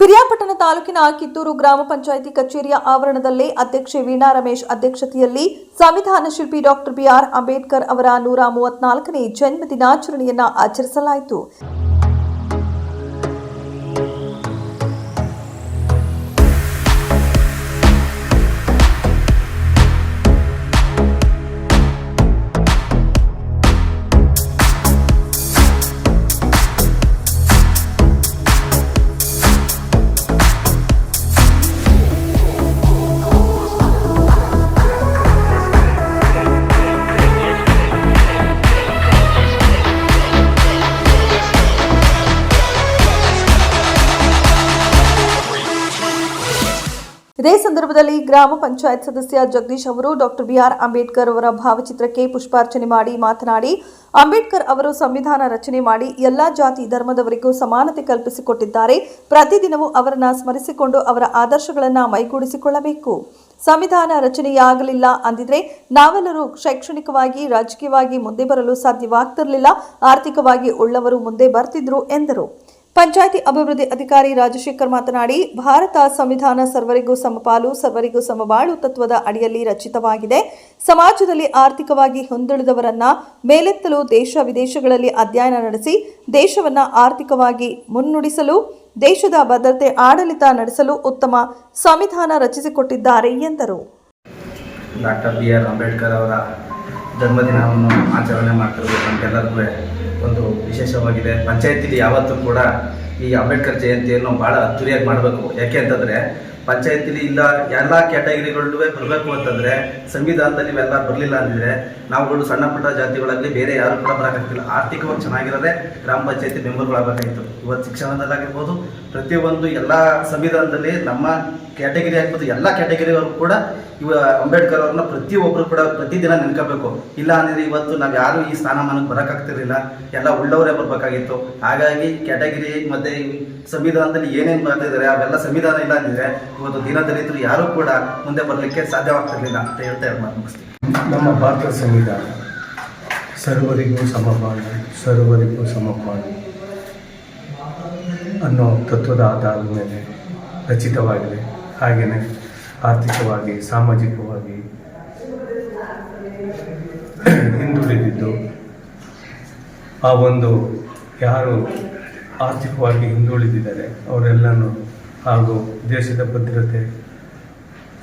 ಪಿರಿಯಾಪಟ್ಟಣ ತಾಲೂಕಿನ ಕಿತ್ತೂರು ಗ್ರಾಮ ಪಂಚಾಯಿತಿ ಕಚೇರಿಯ ಆವರಣದಲ್ಲಿ ಅಧ್ಯಕ್ಷೆ ವೀಣಾ ರಮೇಶ್ ಅಧ್ಯಕ್ಷತೆಯಲ್ಲಿ ಸಂವಿಧಾನ ಶಿಲ್ಪಿ ಡಾಕ್ಟರ್ ಬಿಆರ್ ಅಂಬೇಡ್ಕರ್ ಅವರ ನೂರ ಮೂವತ್ನಾಲ್ಕನೇ ಜನ್ಮ ದಿನಾಚರಣೆಯನ್ನು ಆಚರಿಸಲಾಯಿತು. ಇದೇ ಸಂದರ್ಭದಲ್ಲಿ ಗ್ರಾಮ ಪಂಚಾಯತ್ ಸದಸ್ಯ ಜಗದೀಶ್ ಅವರು, ಡಾಕ್ಟರ್ ಬಿಆರ್ ಅಂಬೇಡ್ಕರ್ ಅವರ ಭಾವಚಿತ್ರಕ್ಕೆ ಪುಷ್ಪಾರ್ಚನೆ ಮಾಡಿ ಮಾತನಾಡಿ, ಅಂಬೇಡ್ಕರ್ ಅವರು ಸಂವಿಧಾನ ರಚನೆ ಮಾಡಿ ಎಲ್ಲಾ ಜಾತಿ ಧರ್ಮದವರಿಗೂ ಸಮಾನತೆ ಕಲ್ಪಿಸಿಕೊಟ್ಟಿದ್ದಾರೆ. ಪ್ರತಿದಿನವೂ ಅವರನ್ನ ಸ್ಮರಿಸಿಕೊಂಡು ಅವರ ಆದರ್ಶಗಳನ್ನು ಮೈಗೂಡಿಸಿಕೊಳ್ಳಬೇಕು. ಸಂವಿಧಾನ ರಚನೆಯಾಗಲಿಲ್ಲ ಅಂದಿದ್ರೆ ನಾವೆಲ್ಲರೂ ಶೈಕ್ಷಣಿಕವಾಗಿ, ರಾಜಕೀಯವಾಗಿ ಮುಂದೆ ಬರಲು ಸಾಧ್ಯವಾಗ್ತಿರಲಿಲ್ಲ, ಆರ್ಥಿಕವಾಗಿ ಉಳ್ಳವರು ಮುಂದೆ ಬರ್ತಿದ್ರು ಎಂದರು. ಪಂಚಾಯಿತಿ ಅಭಿವೃದ್ಧಿ ಅಧಿಕಾರಿ ರಾಜಶೇಖರ್ ಮಾತನಾಡಿ, ಭಾರತ ಸಂವಿಧಾನ ಸರ್ವರಿಗೂ ಸಮಪಾಲು, ಸರ್ವರಿಗೂ ಸಮಬಾಳು ತತ್ವದ ಅಡಿಯಲ್ಲಿ ರಚಿತವಾಗಿದೆ. ಸಮಾಜದಲ್ಲಿ ಆರ್ಥಿಕವಾಗಿ ಹೊಂದಿಳಿದವರನ್ನ ಮೇಲೆತ್ತಲು ದೇಶ ವಿದೇಶಗಳಲ್ಲಿ ಅಧ್ಯಯನ ನಡೆಸಿ, ದೇಶವನ್ನ ಆರ್ಥಿಕವಾಗಿ ಮುನ್ನುಡಿಸಲು, ದೇಶದ ಭದ್ರತೆ ಆಡಳಿತ ನಡೆಸಲು ಉತ್ತಮ ಸಂವಿಧಾನ ರಚಿಸಿಕೊಟ್ಟಿದ್ದಾರೆ ಎಂದರು. ಡಾಕ್ಟರ್ ಬಿ ಆರ್ ಅಂಬೇಡ್ಕರ್ ಅವರ ಜನ್ಮದಿನವನ್ನು ಆಚರಣೆ ಮಾಡ್ತಿರೋದು ನಮಗೆಲ್ಲರಿಗೂ ಒಂದು ವಿಶೇಷವಾಗಿದೆ. ಪಂಚಾಯತಿಲಿ ಯಾವತ್ತೂ ಕೂಡ ಈ ಅಂಬೇಡ್ಕರ್ ಜಯಂತಿಯನ್ನು ಭಾಳ ಅದ್ದೂರಿಯಾಗಿ ಮಾಡಬೇಕು. ಯಾಕೆ ಅಂತಂದರೆ ಪಂಚಾಯತಿಲಿ ಇಲ್ಲ, ಎಲ್ಲ ಕ್ಯಾಟಗರಿಗಳು ಬರಬೇಕು ಅಂತಂದರೆ ಸಂವಿಧಾನದಲ್ಲಿ ಇವೆಲ್ಲ ಬರಲಿಲ್ಲ ಅಂದಿದ್ರೆ ನಾವುಗಳು ಸಣ್ಣ ಪುಟ್ಟ ಜಾತಿಗಳಲ್ಲಿ ಬೇರೆ ಯಾರು ಕೂಡ ಬರೋಕ್ಕಾಗ್ತಿಲ್ಲ. ಆರ್ಥಿಕವಾಗಿ ಚೆನ್ನಾಗಿರೋದೇ ಗ್ರಾಮ ಪಂಚಾಯತಿ ಮೆಂಬರ್ಗಳಾಗಬೇಕಾಗಿತ್ತು ಇವತ್ತು ಶಿಕ್ಷಣದಲ್ಲಾಗಿರ್ಬೋದು ಪ್ರತಿಯೊಂದು ಎಲ್ಲ ಸಂವಿಧಾನದಲ್ಲಿ ನಮ್ಮ ಕ್ಯಾಟಗರಿ ಆಗ್ಬೋದು, ಎಲ್ಲ ಕ್ಯಾಟಗರಿಯವರು ಕೂಡ ಇವ ಅಂಬೇಡ್ಕರ್ ಅವ್ರನ್ನ ಪ್ರತಿಯೊಬ್ಬರು ಕೂಡ ಪ್ರತಿದಿನ ನೆನ್ಕೋಬೇಕು. ಇಲ್ಲ ಅಂದ್ರೆ ಇವತ್ತು ನಾವು ಯಾರು ಈ ಸ್ಥಾನಮಾನಕ್ಕೆ ಬರೋಕ್ಕಾಗ್ತಿರಲಿಲ್ಲ. ಎಲ್ಲ ಉಳ್ಳವರೇ ಬರಬೇಕಾಗಿತ್ತು. ಹಾಗಾಗಿ ಕ್ಯಾಟಗರಿ ಮತ್ತೆ ಸಂವಿಧಾನದಲ್ಲಿ ಏನೇನು ಬರ್ತಿದ್ದಾರೆ ಅವೆಲ್ಲ ಸಂವಿಧಾನ ಇಲ್ಲ ಅಂದಿದ್ರೆ ಇವತ್ತು ದೀನದಲಿತರು ಯಾರೂ ಕೂಡ ಮುಂದೆ ಬರಲಿಕ್ಕೆ ಸಾಧ್ಯವಾಗ್ತಿರ್ಲಿಲ್ಲ ಅಂತ ಹೇಳ್ತಾ ಇರೋ ಮಾತು ಮುಗಿಸ್ತೀನಿ. ನಮ್ಮ ಭಾರತ ಸಂವಿಧಾನ, ಸರ್ವರಿಗೂ ಸಮಪಾಲ, ಸರ್ವರಿಗೂ ಸಮಪಾಲು ಅನ್ನೋ ತತ್ವದ ಆಧಾರದ ಮೇಲೆ ರಚಿತವಾಗಿದೆ. ಹಾಗೆಯೇ ಆರ್ಥಿಕವಾಗಿ, ಸಾಮಾಜಿಕವಾಗಿ ಹಿಂದುಳಿದಿದ್ದು, ಆ ಒಂದು ಯಾರು ಆರ್ಥಿಕವಾಗಿ ಹಿಂದುಳಿದಿದ್ದಾರೆ ಅವರೆಲ್ಲನೂ ಹಾಗೂ ದೇಶದ ಭದ್ರತೆ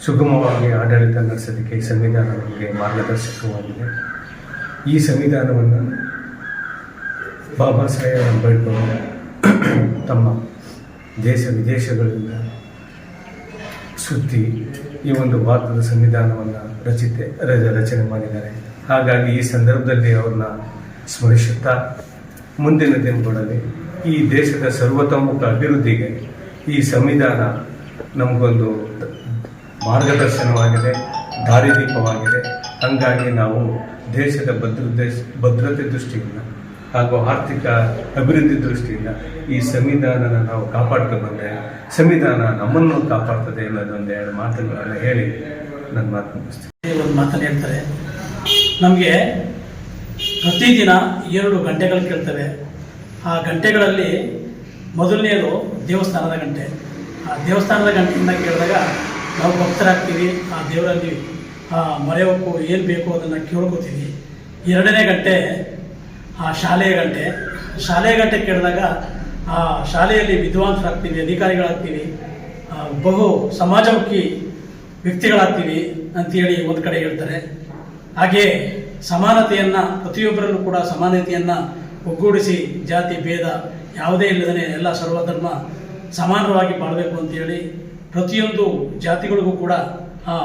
ಸುಗಮವಾಗಿ ಆಡಳಿತ ನಡೆಸೋದಕ್ಕೆ ಈ ಸಂವಿಧಾನ ನಮಗೆ ಮಾರ್ಗದರ್ಶಕವಾಗಿದೆ. ಈ ಸಂವಿಧಾನವನ್ನು ಬಾಬಾ ಸಾಹೇಬ್ ಅಂಬೇಡ್ಕರ್ ತಮ್ಮ ದೇಶ ವಿದೇಶಗಳಿಂದ ಸುತ್ತಿ ಈ ಒಂದು ಭಾರತದ ಸಂವಿಧಾನವನ್ನು ರಚಿತೆ ರಚನೆ ಮಾಡಿದ್ದಾರೆ. ಹಾಗಾಗಿ ಈ ಸಂದರ್ಭದಲ್ಲಿ ಅವ್ರನ್ನ ಸ್ಮರಿಸುತ್ತಾ ಮುಂದಿನ ದಿನಗಳಲ್ಲಿ ಈ ದೇಶದ ಸರ್ವತೋಮುಖ ಅಭಿವೃದ್ಧಿಗೆ ಈ ಸಂವಿಧಾನ ನಮಗೊಂದು ಮಾರ್ಗದರ್ಶನವಾಗಿದೆ, ದಾರಿದೀಪವಾಗಿದೆ. ಹಾಗಾಗಿ ನಾವು ದೇಶದ ಭದ್ರತೆ ಭದ್ರತೆ ದೃಷ್ಟಿಯಿಂದ ಹಾಗೂ ಆರ್ಥಿಕ ಅಭಿವೃದ್ಧಿ ದೃಷ್ಟಿಯಿಂದ ಈ ಸಂವಿಧಾನನ ನಾವು ಕಾಪಾಡ್ಕೊಂಡು ಬಂದರೆ ಸಂವಿಧಾನ ನಮ್ಮನ್ನು ಕಾಪಾಡ್ತದೆ ಅನ್ನೋದೊಂದು ಎರಡು ಮಾತುಗಳನ್ನು ಹೇಳಿ ನನ್ನ ಮಾತು ಒಂದು ಮಾತನ್ನು ಹೇಳ್ತಾರೆ, ನಮಗೆ ಪ್ರತಿದಿನ ಎರಡು ಗಂಟೆಗಳು ಕೇಳ್ತವೆ. ಆ ಗಂಟೆಗಳಲ್ಲಿ ಮೊದಲನೆಯದು ದೇವಸ್ಥಾನದ ಗಂಟೆ. ಆ ದೇವಸ್ಥಾನದ ಗಂಟೆಯಿಂದ ಕೇಳಿದಾಗ ನಾವು ಭಕ್ತರಾಗ್ತೀವಿ, ಆ ದೇವರಲ್ಲಿ, ಆ ಮೊರೆ ಹೊಕ್ಕು ಏನು ಬೇಕು ಅದನ್ನು ಕೇಳ್ಕೊತೀವಿ. ಎರಡನೇ ಗಂಟೆ, ಆ ಶಾಲೆಯ ಗಂಟೆ. ಶಾಲೆಯ ಗಂಟೆ ಕೇಳಿದಾಗ, ಆ ಶಾಲೆಯಲ್ಲಿ ವಿದ್ವಾಂಸರಾಗ್ತೀವಿ, ಅಧಿಕಾರಿಗಳಾಗ್ತೀವಿ ಬಹು ಸಮಾಜಮುಖಿ ವ್ಯಕ್ತಿಗಳಾಗ್ತೀವಿ ಅಂತೇಳಿ ಒಂದು ಕಡೆ ಹೇಳ್ತಾರೆ. ಹಾಗೆ ಸಮಾನತೆಯನ್ನು ಪ್ರತಿಯೊಬ್ಬರಲ್ಲೂ ಕೂಡ ಸಮಾನತೆಯನ್ನು ಒಗ್ಗೂಡಿಸಿ ಜಾತಿ ಭೇದ ಯಾವುದೇ ಇಲ್ಲದೇ ಎಲ್ಲ ಸರ್ವಧರ್ಮ ಸಮಾನವಾಗಿ ಬಾಳಬೇಕು ಅಂತೇಳಿ ಪ್ರತಿಯೊಂದು ಜಾತಿಗಳಿಗೂ ಕೂಡ ಆ,